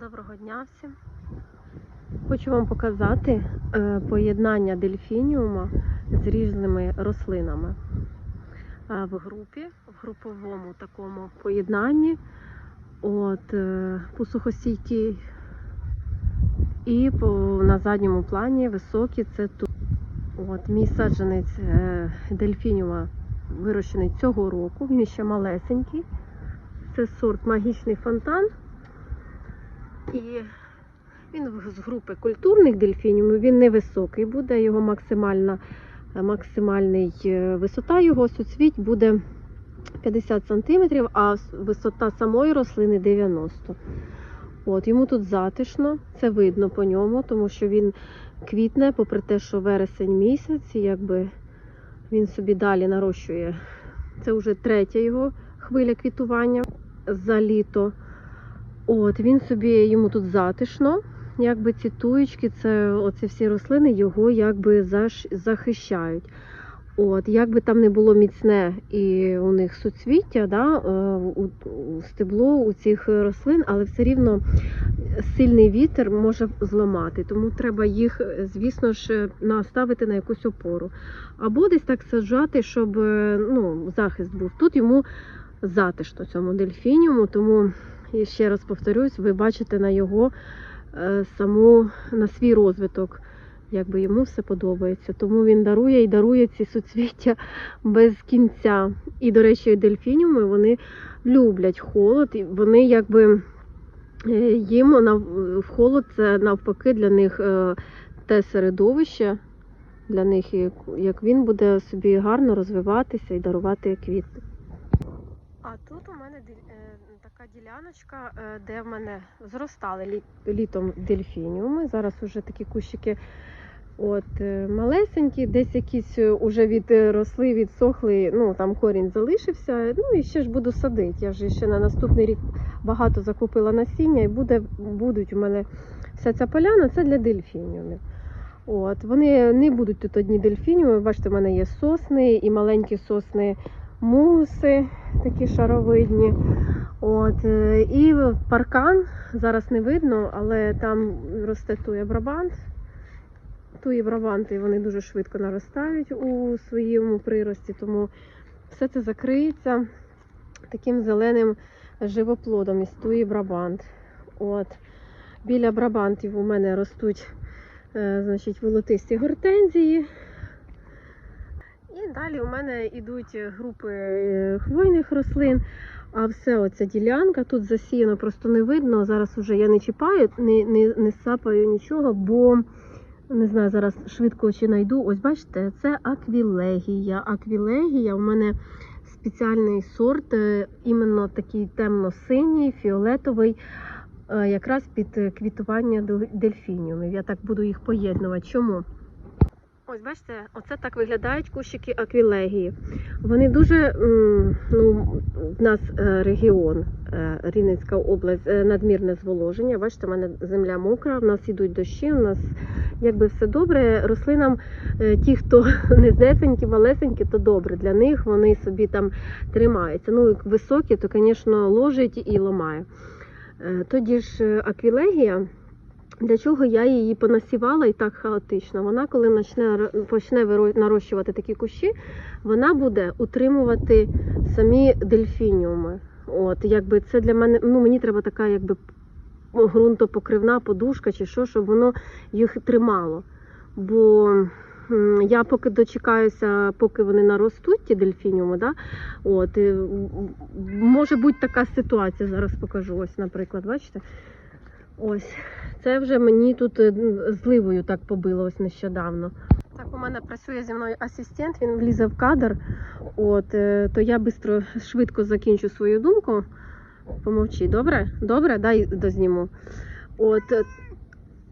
Доброго дня всім. Хочу вам показати е, поєднання дельфініума з різними рослинами. Е, в групі, в груповому такому поєднанні. От, е, посухостійкі і по, на задньому плані високі це тут. От, мій саджанець дельфініума вирощений цього року, він ще малесенький. Це сорт магічний фонтан. І він з групи культурних дельфінів, він невисокий буде, його максимальна, максимальний е, висота його суцвіть буде 50 см, а висота самої рослини 90 От, Йому тут затишно, це видно по ньому, тому що він квітне, попри те, що вересень місяць, і якби він собі далі нарощує. Це вже третя його хвиля квітування за літо. От, він собі йому тут затишно. Якби ці туєчки, це оці всі рослини його якби захищають. От, як там не було міцне і у них суцвіття, да, е, у, у стебло у цих рослин, але все рівно сильний вітер може зламати. Тому треба їх, звісно ж, наставити на якусь опору. Або десь так саджати, щоб е, ну, захист був. Тут йому затишно цьому дельфініуму, тому і ще раз повторюсь, ви бачите на його е, саму на свій розвиток, якби йому все подобається. Тому він дарує і дарує ці суцвіття без кінця. І, до речі, дельфініуми вони люблять холод, і вони якби е, їм в холод це навпаки для них е, те середовище. Для них, як- він буде собі гарно розвиватися і дарувати квіти. А тут у мене така діляночка, е, де в мене зростали лі- літом дельфініуми. Зараз уже такі кущики от, е, малесенькі, десь якісь е, уже відросли, відсохли, ну там корінь залишився. Ну і ще ж буду садити. Я вже ще на наступний рік багато закупила насіння і буде, будуть у мене вся ця поляна, це для дельфініумів. От, вони не будуть тут одні дельфініуми. Бачите, в мене є сосни і маленькі сосни муси, такі шаровидні. От, е, і паркан зараз не видно, але там росте туя брабант. Туї брабанти вони дуже швидко наростають у своєму прирості, тому все це закриється таким зеленим живоплодом із туї брабант. От. Біля брабантів у мене ростуть е, значить, волотисті гортензії. І далі у мене йдуть групи е, хвойних рослин. А все оця ділянка тут засіяно, просто не видно. Зараз вже я не чіпаю, не, не, не сапаю нічого, бо не знаю, зараз швидко чи знайду. Ось бачите, це аквілегія. Аквілегія у мене спеціальний сорт, е, іменно такий темно-синій, фіолетовий, е, якраз під квітування дельфініумів. Я так буду їх поєднувати. Чому? Ось бачите, оце так виглядають кущики аквілегії. Вони дуже, ну, в нас е, регіон, е, Рівненська область, е, надмірне зволоження. Бачите, в мене земля мокра, в нас йдуть дощі, у нас якби все добре. Рослинам, ті, хто не низесенькі, малесенькі, то добре. Для них вони собі там тримаються. Ну, високі, то, звісно, ложить і ламає. Е, Тоді ж аквілегія. Для чого я її понасівала і так хаотично? Вона, коли почне, почне нарощувати такі кущі, вона буде утримувати самі дельфініуми. От, якби це для мене, ну мені треба така, якби ґрунтопокривна подушка чи що, щоб воно їх тримало. Бо я поки дочекаюся, поки вони наростуть, ті дельфініуми, да? От, може бути така ситуація, зараз покажу. Ось, наприклад, бачите? Ось. Це вже мені тут е, зливою так побило ось нещодавно. Так, у мене працює зі мною асистент, він влізе в кадр. От, е, то я бистро, швидко закінчу свою думку. Помовчи, добре? Добре, дай дозніму. От, е,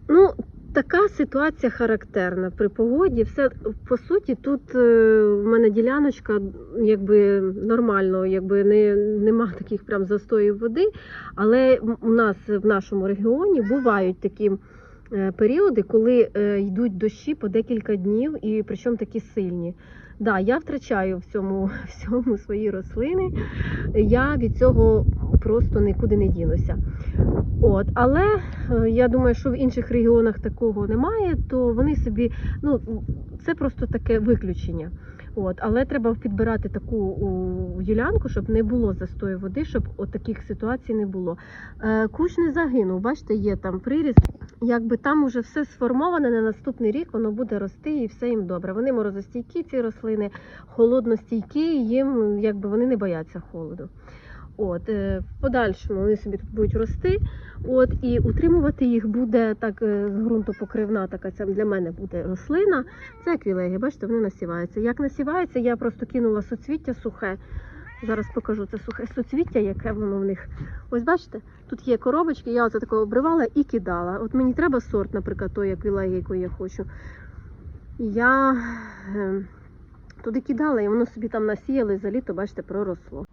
ну, така ситуація характерна при погоді. Все, по суті, тут е, в мене діляночка якби нормально, якби не, нема таких прям застоїв води. Але у нас в нашому регіоні бувають такі е, періоди, коли е, йдуть дощі по декілька днів, і причому такі сильні. Да, я втрачаю в цьому всьому свої рослини. Я від цього просто нікуди не дінуся. От, але е, я думаю, що в інших регіонах такого немає, то вони собі, ну це просто таке виключення. От, але треба підбирати таку ділянку, щоб не було застою води, щоб от таких ситуацій не було. Е, кущ не загинув, бачите, є там приріст. Якби там уже все сформоване на наступний рік, воно буде рости і все їм добре. Вони морозостійкі, ці рослини, холодностійкі, їм якби вони не бояться холоду. От, е, в подальшому вони собі тут будуть рости. От, і утримувати їх буде так е, ґрунтопокривна, така це для мене буде рослина. Це аквілеги, бачите, вони насіваються. Як насівається, я просто кинула соцвіття сухе. Зараз покажу це сухе соцвіття, яке воно в них. Ось бачите, тут є коробочки, я оце такого обривала і кидала. От мені треба сорт, наприклад, той аквілеги, який я хочу. Я е, туди кидала, і воно собі там насіяли за літо, бачите, проросло.